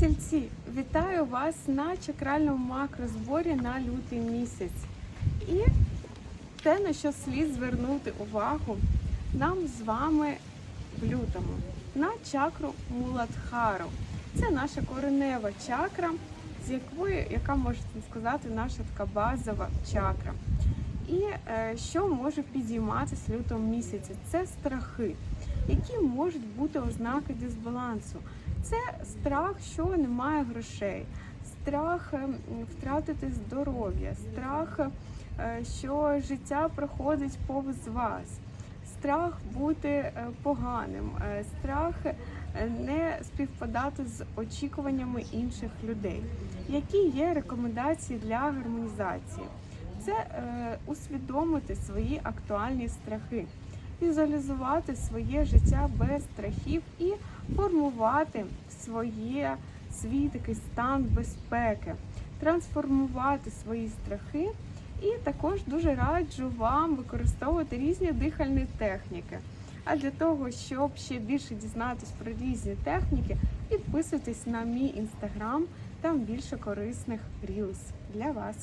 Тільці, вітаю вас на чакральному макрозборі на лютий місяць. І те, на що слід звернути увагу нам з вами в лютому на чакру Муладхару. Це наша коренева чакра, з якої, яка можна сказати, наша така базова чакра. І е, що може підійматися в лютому місяці? Це страхи, які можуть бути ознаки дисбалансу. Це страх, що немає грошей, страх е, втратити здоров'я, страх, е, що життя проходить повз вас, страх бути е, поганим, страх не співпадати з очікуваннями інших людей. Які є рекомендації для гармонізації? Це усвідомити свої актуальні страхи, візуалізувати своє життя без страхів і формувати своє, свій такий стан безпеки, трансформувати свої страхи. І також дуже раджу вам використовувати різні дихальні техніки. А для того, щоб ще більше дізнатись про різні техніки, підписуйтесь на мій інстаграм, там більше корисних рілс для вас.